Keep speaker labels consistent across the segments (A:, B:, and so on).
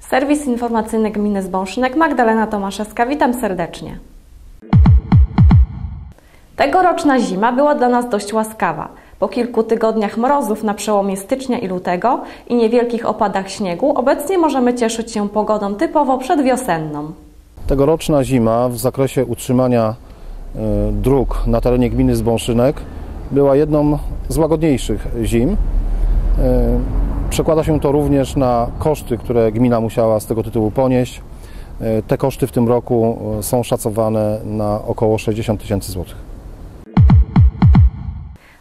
A: Serwis informacyjny Gminy Zbąszynek, Magdalena Tomaszewska, witam serdecznie. Tegoroczna zima była dla nas dość łaskawa. Po kilku tygodniach mrozów na przełomie stycznia i lutego i niewielkich opadach śniegu, obecnie możemy cieszyć się pogodą typowo przedwiosenną.
B: Tegoroczna zima w zakresie utrzymania e, dróg na terenie gminy Zbąszynek była jedną z łagodniejszych zim. E, Przekłada się to również na koszty, które gmina musiała z tego tytułu ponieść. E, Te koszty w tym roku są szacowane na około 60 tysięcy złotych.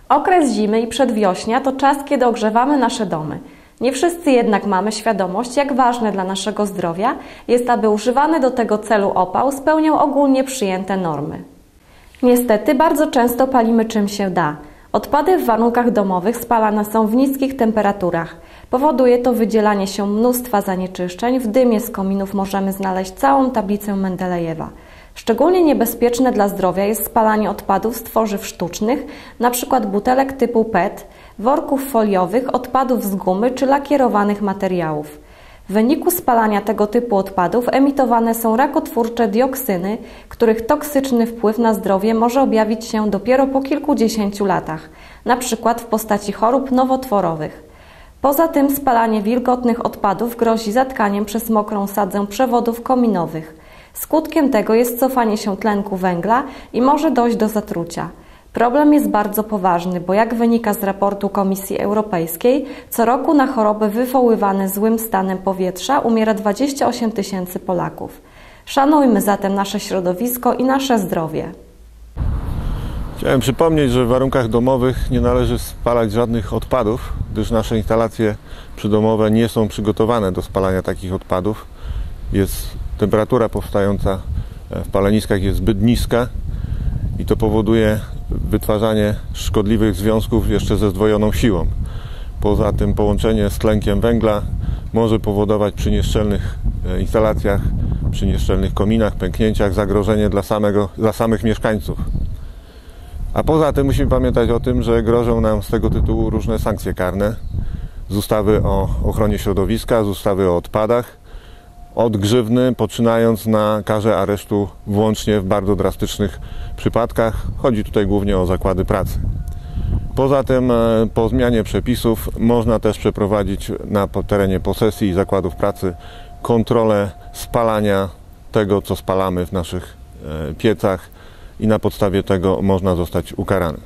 A: Okres zimy i przedwiośnia to czas, kiedy ogrzewamy nasze domy. Nie wszyscy jednak mamy świadomość, jak ważne dla naszego zdrowia jest, aby używany do tego celu opał spełniał ogólnie przyjęte normy. Niestety bardzo często palimy czym się da. Odpady w warunkach domowych spalane są w niskich temperaturach. Powoduje to wydzielanie się mnóstwa zanieczyszczeń. W dymie z kominów możemy znaleźć całą tablicę Mendelejewa. Szczególnie niebezpieczne dla zdrowia jest spalanie odpadów z tworzyw sztucznych, np. butelek typu PET, worków foliowych, odpadów z gumy czy lakierowanych materiałów. W wyniku spalania tego typu odpadów emitowane są rakotwórcze dioksyny, których toksyczny wpływ na zdrowie może objawić się dopiero po kilkudziesięciu latach, np. w postaci chorób nowotworowych. Poza tym spalanie wilgotnych odpadów grozi zatkaniem przez mokrą sadzę przewodów kominowych. Skutkiem tego jest cofanie się tlenku węgla i może dojść do zatrucia. Problem jest bardzo poważny, bo jak wynika z raportu Komisji Europejskiej, co roku na choroby wywoływane złym stanem powietrza umiera 28 tysięcy Polaków. Szanujmy zatem nasze środowisko i nasze zdrowie.
C: Chciałem przypomnieć, że w warunkach domowych nie należy spalać żadnych odpadów, gdyż nasze instalacje przydomowe nie są przygotowane do spalania takich odpadów. Jest temperatura powstająca w paleniskach jest zbyt niska i to powoduje wytwarzanie szkodliwych związków jeszcze ze zdwojoną siłą. Poza tym połączenie z tlenkiem węgla może powodować przy nieszczelnych e, instalacjach, przy nieszczelnych kominach, pęknięciach zagrożenie dla, samego, dla samych mieszkańców. A poza tym musimy pamiętać o tym, że grożą nam z tego tytułu różne sankcje karne z ustawy o ochronie środowiska, z ustawy o odpadach, od grzywny, poczynając na karze aresztu włącznie w bardzo drastycznych przypadkach. Chodzi tutaj głównie o zakłady pracy. Poza tym, e, po zmianie przepisów, można też przeprowadzić na terenie posesji i zakładów pracy kontrolę spalania tego, co spalamy w naszych e, piecach, i na podstawie tego można zostać ukaranym.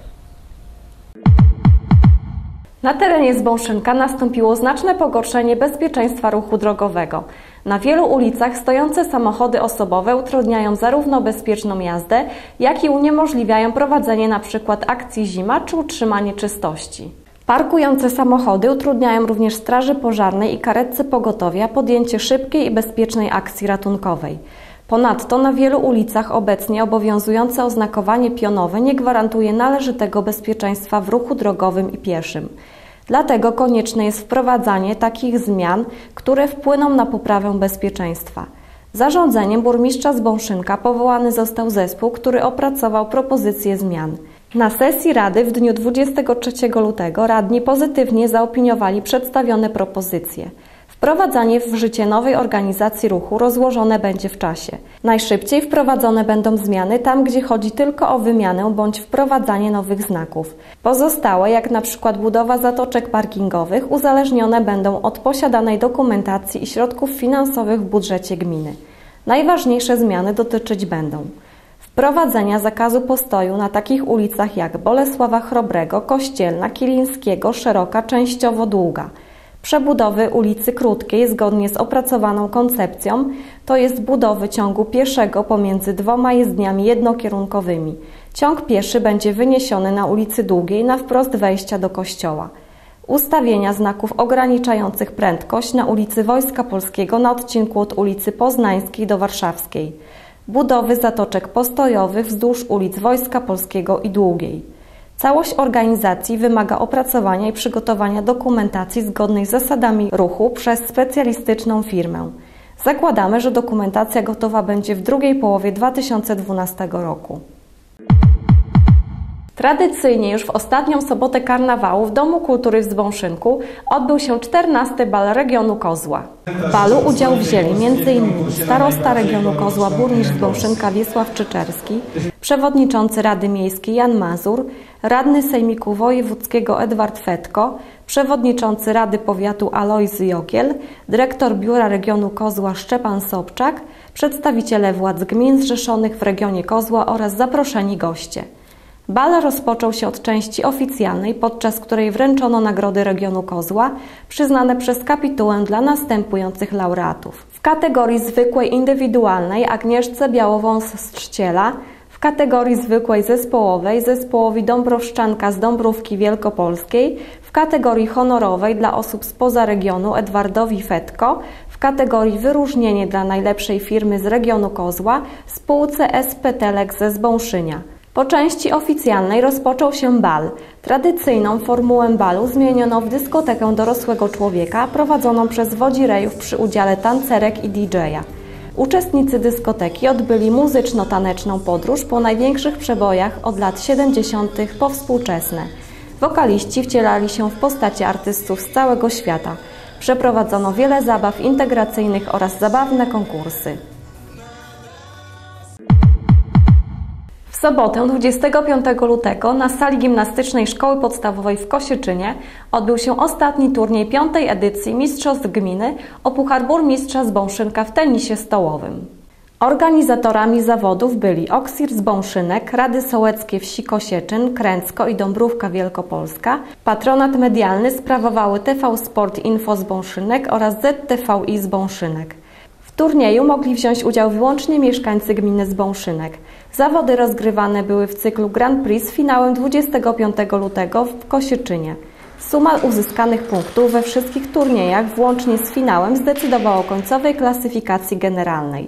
A: Na terenie Zbąszynka nastąpiło znaczne pogorszenie bezpieczeństwa ruchu drogowego. Na wielu ulicach stojące samochody osobowe utrudniają zarówno bezpieczną jazdę, jak i uniemożliwiają prowadzenie np. akcji zima czy utrzymanie czystości. Parkujące samochody utrudniają również straży pożarnej i karetce pogotowia podjęcie szybkiej i bezpiecznej akcji ratunkowej. Ponadto na wielu ulicach obecnie obowiązujące oznakowanie pionowe nie gwarantuje należytego bezpieczeństwa w ruchu drogowym i pieszym. Dlatego konieczne jest wprowadzanie takich zmian, które wpłyną na poprawę bezpieczeństwa. Zarządzeniem burmistrza Zbąszynka powołany został zespół, który opracował propozycje zmian. Na sesji Rady w dniu 23 lutego radni pozytywnie zaopiniowali przedstawione propozycje. Wprowadzanie w życie nowej organizacji ruchu rozłożone będzie w czasie. Najszybciej wprowadzone będą zmiany tam, gdzie chodzi tylko o wymianę bądź wprowadzanie nowych znaków. Pozostałe, jak na przykład budowa zatoczek parkingowych, uzależnione będą od posiadanej dokumentacji i środków finansowych w budżecie gminy. Najważniejsze zmiany dotyczyć będą wprowadzenia zakazu postoju na takich ulicach jak Bolesława Chrobrego, Kościelna, Kilińskiego, Szeroka, częściowo Długa – przebudowy ulicy Krótkiej zgodnie z opracowaną koncepcją, to jest budowy ciągu pieszego pomiędzy dwoma jezdniami jednokierunkowymi. Ciąg pieszy będzie wyniesiony na ulicy Długiej na wprost wejścia do kościoła. Ustawienia znaków ograniczających prędkość na ulicy Wojska Polskiego na odcinku od ulicy Poznańskiej do Warszawskiej. Budowy zatoczek postojowych wzdłuż ulic Wojska Polskiego i Długiej. Całość organizacji wymaga opracowania i przygotowania dokumentacji zgodnej z zasadami ruchu przez specjalistyczną firmę. Zakładamy, że dokumentacja gotowa będzie w drugiej połowie 2012 roku. Tradycyjnie już w ostatnią sobotę karnawału w Domu Kultury w Zbąszynku odbył się 14 bal regionu Kozła. W balu udział wzięli m.in. starosta regionu Kozła burmistrz Zbąszynka Wiesław Czyczerski, przewodniczący Rady Miejskiej Jan Mazur, radny Sejmiku Wojewódzkiego Edward Fetko, przewodniczący Rady Powiatu Alojzy Jogiel, dyrektor Biura Regionu Kozła Szczepan Sobczak, przedstawiciele władz gmin zrzeszonych w regionie Kozła oraz zaproszeni goście. Bal rozpoczął się od części oficjalnej, podczas której wręczono nagrody regionu Kozła, przyznane przez kapitułę dla następujących laureatów. W kategorii zwykłej indywidualnej Agnieszce Białowąs-Strzciela, w kategorii zwykłej zespołowej zespołowi Dąbrowszczanka z Dąbrówki Wielkopolskiej, w kategorii honorowej dla osób spoza regionu Edwardowi Fetko, w kategorii wyróżnienie dla najlepszej firmy z regionu Kozła spółce SP Telex ze Zbąszynia. Po części oficjalnej rozpoczął się bal. Tradycyjną formułę balu zmieniono w dyskotekę dorosłego człowieka prowadzoną przez wodzirejów przy udziale tancerek i DJ-a. Uczestnicy dyskoteki odbyli muzyczno-taneczną podróż po największych przebojach od lat 70. po współczesne. Wokaliści wcielali się w postaci artystów z całego świata. Przeprowadzono wiele zabaw integracyjnych oraz zabawne konkursy. Sobotę 25 lutego na sali gimnastycznej Szkoły Podstawowej w Kosieczynie odbył się ostatni turniej piątej edycji Mistrzostw Gminy o Puchar Burmistrza z Bąszynka w tenisie stołowym. Organizatorami zawodów byli Oksir z Bąszynek, Rady Sołeckie Wsi Kosieczyn, Kręcko i Dąbrówka Wielkopolska. Patronat medialny sprawowały TV Sport Info z Bąszynek oraz ZTVI z Bąszynek. Turnieju mogli wziąć udział wyłącznie mieszkańcy gminy z Bąszynek. Zawody rozgrywane były w cyklu Grand Prix z finałem 25 lutego w Kosieczynie. Suma uzyskanych punktów we wszystkich turniejach włącznie z finałem zdecydowała o końcowej klasyfikacji generalnej.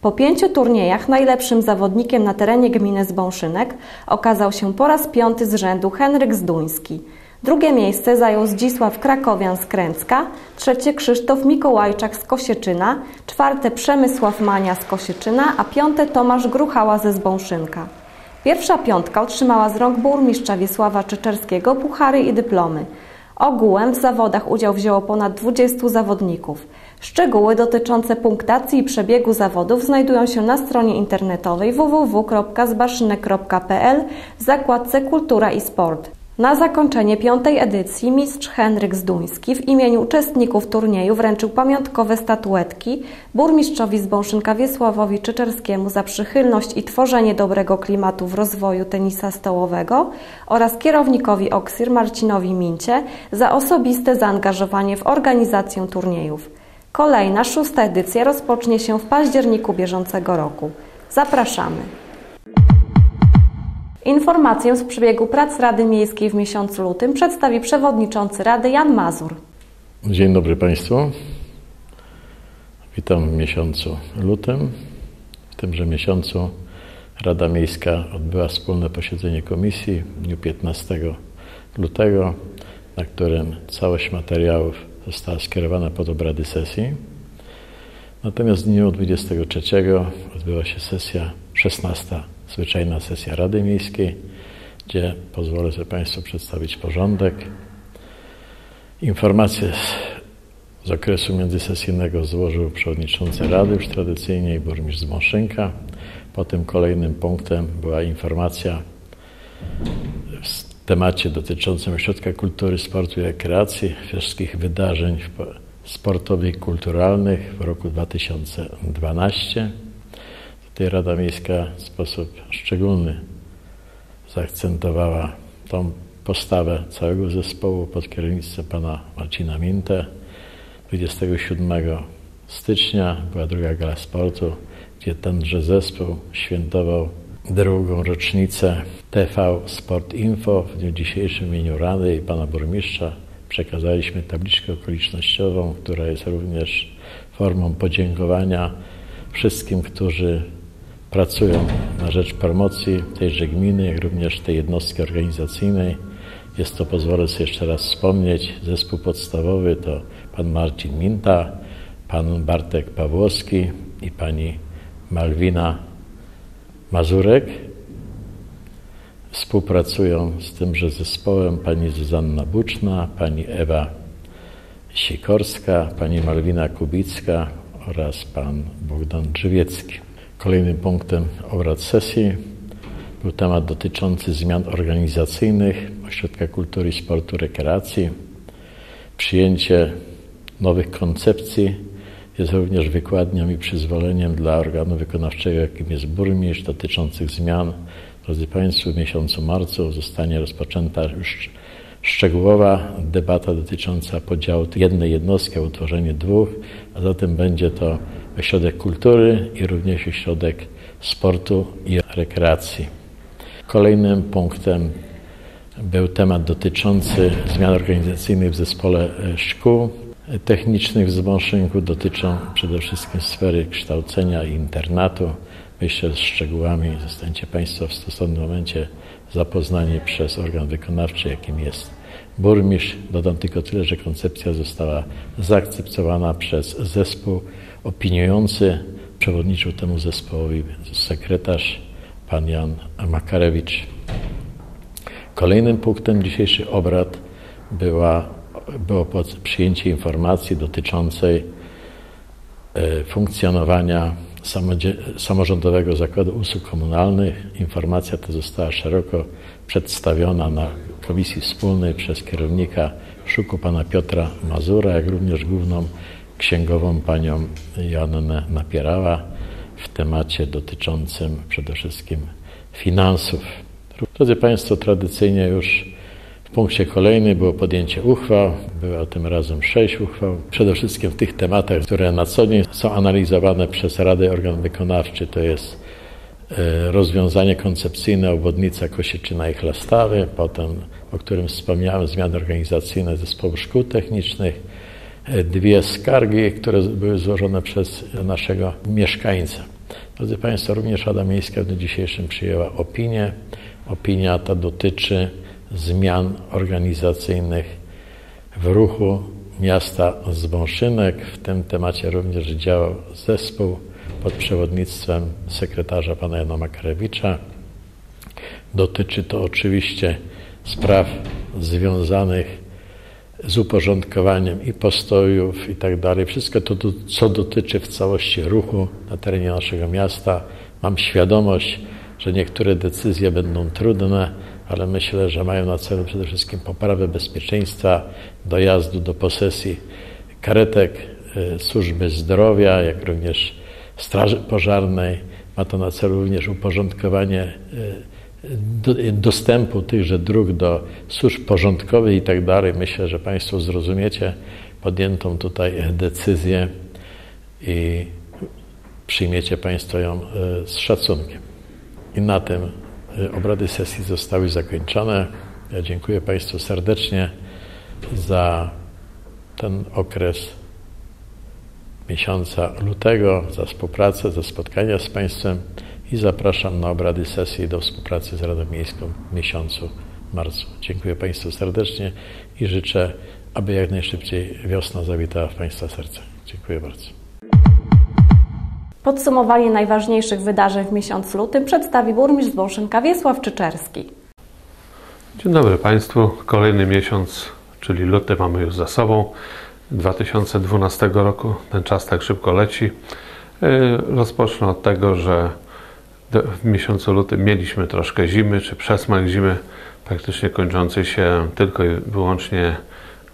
A: Po pięciu turniejach najlepszym zawodnikiem na terenie gminy Zbąszynek okazał się po raz piąty z rzędu Henryk Zduński. Drugie miejsce zajął Zdzisław Krakowian z Kręcka, trzecie Krzysztof Mikołajczak z Kosieczyna, czwarte Przemysław Mania z Kosieczyna, a piąte Tomasz Gruchała ze Zbąszynka. Pierwsza piątka otrzymała z rąk burmistrza Wiesława Czyczerskiego puchary i dyplomy. Ogółem w zawodach udział wzięło ponad 20 zawodników. Szczegóły dotyczące punktacji i przebiegu zawodów znajdują się na stronie internetowej www.zbaszynek.pl w zakładce Kultura i Sport. Na zakończenie piątej edycji mistrz Henryk Zduński w imieniu uczestników turnieju wręczył pamiątkowe statuetki burmistrzowi z Bąszynka Wiesławowi Czyczerskiemu za przychylność i tworzenie dobrego klimatu w rozwoju tenisa stołowego oraz kierownikowi Oksir Marcinowi Mincie za osobiste zaangażowanie w organizację turniejów. Kolejna, szósta edycja rozpocznie się w październiku bieżącego roku. Zapraszamy! Informację z przebiegu prac Rady Miejskiej w miesiącu lutym przedstawi przewodniczący Rady Jan Mazur.
D: Dzień dobry Państwu. Witam w miesiącu lutym. W tymże miesiącu Rada Miejska odbyła wspólne posiedzenie komisji w dniu 15 lutego, na którym całość materiałów została skierowana pod obrady sesji. Natomiast w dniu 23 odbyła się sesja 16 zwyczajna sesja Rady Miejskiej, gdzie pozwolę sobie Państwu przedstawić porządek. Informacje z, z okresu międzysesyjnego złożył przewodniczący Rady, już tradycyjnie i burmistrz z Mąszynka. Potem kolejnym punktem była informacja w temacie dotyczącym Ośrodka Kultury, Sportu i Rekreacji, wszystkich wydarzeń sportowych i kulturalnych w roku 2012. Tutaj Rada Miejska w sposób szczególny zaakcentowała tą postawę całego zespołu pod kierownictwem pana Marcina Minte. 27 stycznia była druga gala sportu, gdzie tenże zespół świętował drugą rocznicę TV Sport Info. W dniu dzisiejszym w imieniu Rady i pana burmistrza przekazaliśmy tabliczkę okolicznościową, która jest również formą podziękowania wszystkim, którzy pracują na rzecz promocji tejże gminy, jak również tej jednostki organizacyjnej. Jest to, pozwolę sobie jeszcze raz wspomnieć, zespół podstawowy to pan Marcin Minta, pan Bartek Pawłowski i pani Malwina Mazurek. Współpracują z tymże zespołem pani Zuzanna Buczna, pani Ewa Sikorska, pani Malwina Kubicka oraz pan Bogdan Drzewiecki. Kolejnym punktem obrad sesji był temat dotyczący zmian organizacyjnych Ośrodka Kultury Sportu Rekreacji. Przyjęcie nowych koncepcji jest również wykładnią i przyzwoleniem dla organu wykonawczego, jakim jest burmistrz, dotyczących zmian. Drodzy Państwo, w miesiącu marcu zostanie rozpoczęta już szczegółowa debata dotycząca podziału jednej jednostki, a utworzenie dwóch, a zatem będzie to ośrodek kultury i również ośrodek sportu i rekreacji. Kolejnym punktem był temat dotyczący zmian organizacyjnych w zespole szkół technicznych w Zbąszynku. Dotyczą przede wszystkim sfery kształcenia i internatu. Że z szczegółami zostaniecie Państwo w stosownym momencie zapoznani przez organ wykonawczy, jakim jest burmistrz. Dodam tylko tyle, że koncepcja została zaakceptowana przez zespół opiniujący. Przewodniczył temu zespołowi sekretarz pan Jan Makarewicz. Kolejnym punktem dzisiejszych obrad była, było przyjęcie informacji dotyczącej e, funkcjonowania Samorządowego Zakładu Usług Komunalnych. Informacja ta została szeroko przedstawiona na Komisji Wspólnej przez kierownika szuku pana Piotra Mazura, jak również główną księgową panią Joannę Napierała w temacie dotyczącym przede wszystkim finansów. Drodzy Państwo, tradycyjnie już w punkcie kolejnym było podjęcie uchwał, było tym razem sześć uchwał. Przede wszystkim w tych tematach, które na co dzień są analizowane przez Radę Organ Wykonawczy, to jest e, rozwiązanie koncepcyjne obwodnica Kosieczyna i Chlastawy, potem, o którym wspomniałem, zmiany organizacyjne zespołu szkół technicznych, e, dwie skargi, które były złożone przez naszego mieszkańca. Drodzy Państwo, również Rada Miejska w dniu dzisiejszym przyjęła opinię. Opinia ta dotyczy zmian organizacyjnych w ruchu miasta Zbąszynek. W tym temacie również działał zespół pod przewodnictwem sekretarza pana Jana Makarewicza. Dotyczy to oczywiście spraw związanych z uporządkowaniem i postojów i tak dalej. Wszystko to, co dotyczy w całości ruchu na terenie naszego miasta. Mam świadomość, że niektóre decyzje będą trudne, ale myślę, że mają na celu przede wszystkim poprawę bezpieczeństwa dojazdu do posesji karetek e, służby zdrowia, jak również Straży Pożarnej. Ma to na celu również uporządkowanie e, dostępu tychże dróg do służb porządkowych i tak dalej. Myślę, że Państwo zrozumiecie podjętą tutaj decyzję i przyjmiecie Państwo ją z szacunkiem. I na tym obrady sesji zostały zakończone. Ja dziękuję Państwu serdecznie za ten okres miesiąca lutego, za współpracę, za spotkania z Państwem i zapraszam na obrady sesji do współpracy z Radą Miejską w miesiącu marcu. Dziękuję Państwu serdecznie i życzę, aby jak najszybciej wiosna zawitała w Państwa serce. Dziękuję bardzo.
A: Podsumowanie najważniejszych wydarzeń w miesiącu lutym przedstawi burmistrz Zboszynka Wiesław Czyczerski.
E: Dzień dobry Państwu. Kolejny miesiąc, czyli luty mamy już za sobą. 2012 roku. Ten czas tak szybko leci. Y, rozpocznę od tego, że w miesiącu lutym mieliśmy troszkę zimy, czy przesmak zimy, praktycznie kończący się tylko i wyłącznie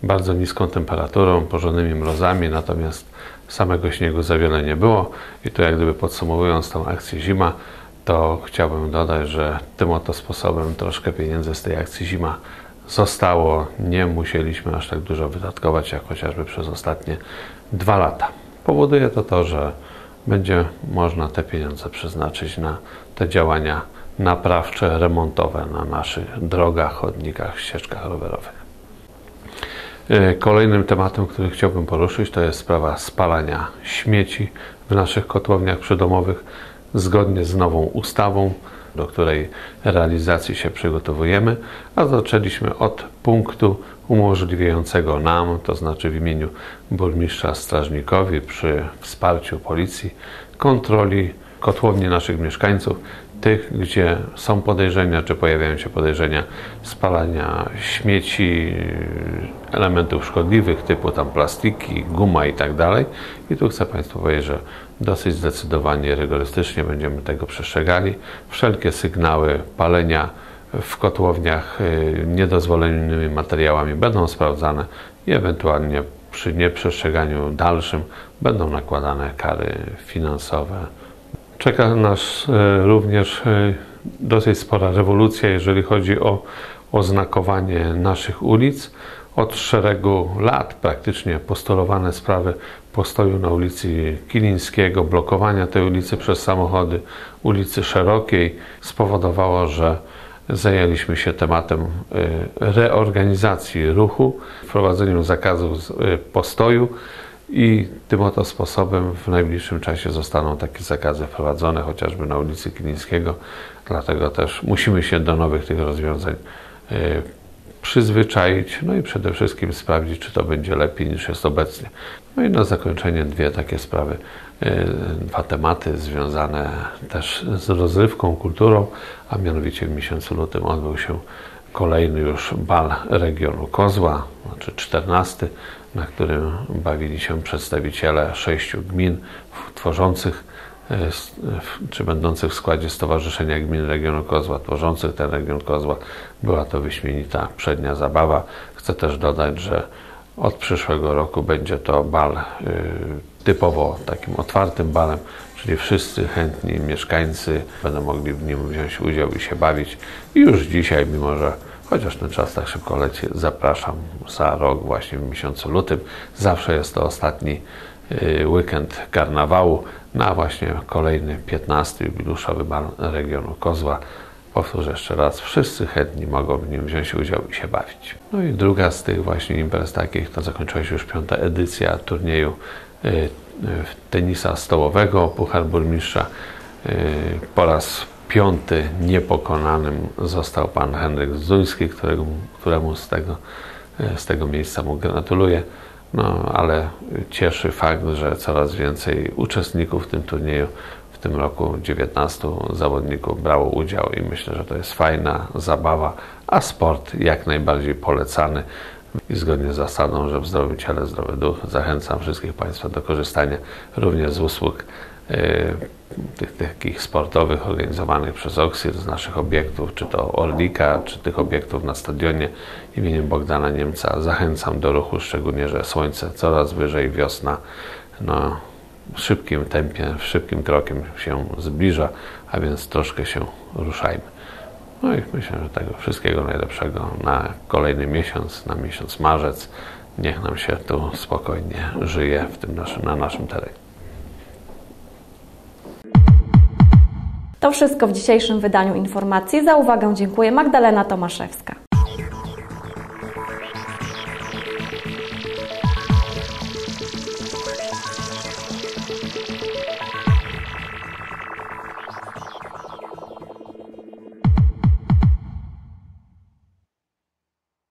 E: bardzo niską temperaturą, porządnymi mrozami, natomiast samego śniegu za wiele nie było. I tu jak gdyby podsumowując tą akcję zima, to chciałbym dodać, że tym oto sposobem troszkę pieniędzy z tej akcji zima zostało. Nie musieliśmy aż tak dużo wydatkować, jak chociażby przez ostatnie dwa lata. Powoduje to to, że będzie można te pieniądze przeznaczyć na te działania naprawcze, remontowe na naszych drogach, chodnikach, ścieżkach rowerowych. E, kolejnym tematem, który chciałbym poruszyć, to jest sprawa spalania śmieci w naszych kotłowniach przydomowych zgodnie z nową ustawą, do której realizacji się przygotowujemy, a zaczęliśmy od punktu umożliwiającego nam, to znaczy w imieniu burmistrza strażnikowi przy wsparciu policji, kontroli kotłowni naszych mieszkańców, tych, gdzie są podejrzenia, czy pojawiają się podejrzenia spalania śmieci, elementów szkodliwych typu tam plastiki, guma i tak dalej. I tu chcę Państwu powiedzieć, że dosyć zdecydowanie, rygorystycznie będziemy tego przestrzegali. Wszelkie sygnały palenia w kotłowniach y, niedozwolonymi materiałami będą sprawdzane i ewentualnie przy nieprzestrzeganiu dalszym będą nakładane kary finansowe. Czeka nas y, również y, dosyć spora rewolucja, jeżeli chodzi o oznakowanie naszych ulic. Od szeregu lat praktycznie postulowane sprawy postoju na ulicy Kilińskiego, blokowania tej ulicy przez samochody, ulicy Szerokiej spowodowało, że zajęliśmy się tematem y, reorganizacji ruchu, wprowadzeniem zakazu y, postoju i tym oto sposobem w najbliższym czasie zostaną takie zakazy wprowadzone, chociażby na ulicy Kilińskiego. Dlatego też musimy się do nowych tych rozwiązań y, przyzwyczaić, no i przede wszystkim sprawdzić, czy to będzie lepiej niż jest obecnie. No i na zakończenie dwie takie sprawy, e, dwa tematy związane też z rozrywką, kulturą, a mianowicie w miesiącu lutym odbył się kolejny już bal regionu Kozła, znaczy 14, na którym bawili się przedstawiciele sześciu gmin tworzących e, czy będących w składzie Stowarzyszenia Gmin Regionu Kozła, tworzących ten region Kozła. Była to wyśmienita przednia zabawa. Chcę też dodać, że od przyszłego roku będzie to bal y, typowo takim otwartym balem, czyli wszyscy chętni mieszkańcy będą mogli w nim wziąć udział i się bawić. I już dzisiaj, mimo że chociaż ten czas tak szybko leci, zapraszam za rok właśnie w miesiącu lutym. Zawsze jest to ostatni y, weekend karnawału na właśnie kolejny 15 jubiluszowy bal regionu Kozła. Powtórzę jeszcze raz, wszyscy chętni mogą w nim wziąć udział i się bawić. No i druga z tych właśnie imprez takich, to zakończyła się już piąta edycja turnieju y, y, tenisa stołowego Puchar Burmistrza. Po raz piąty niepokonanym został pan Henryk Zuński, którego, któremu z tego, z tego miejsca mu gratuluję. No, ale cieszy fakt, że coraz więcej uczestników w tym turnieju w tym roku 19 zawodników brało udział i myślę, że to jest fajna zabawa, a sport jak najbardziej polecany. I zgodnie z zasadą, że w zdrowym ciele zdrowy duch, zachęcam wszystkich Państwa do korzystania również z usług yy, tych takich sportowych organizowanych przez Oksir z naszych obiektów, czy to Orlika, czy tych obiektów na stadionie imieniem Bogdana Niemca. Zachęcam do ruchu, szczególnie, że słońce coraz wyżej, wiosna. No, w szybkim tempie, w szybkim krokiem się zbliża, a więc troszkę się ruszajmy. No i myślę, że tego wszystkiego najlepszego na kolejny miesiąc, na miesiąc marzec. Niech nam się tu spokojnie żyje w tym naszym, na naszym terenie.
A: To wszystko w dzisiejszym wydaniu informacji. Za uwagę dziękuję Magdalena Tomaszewska.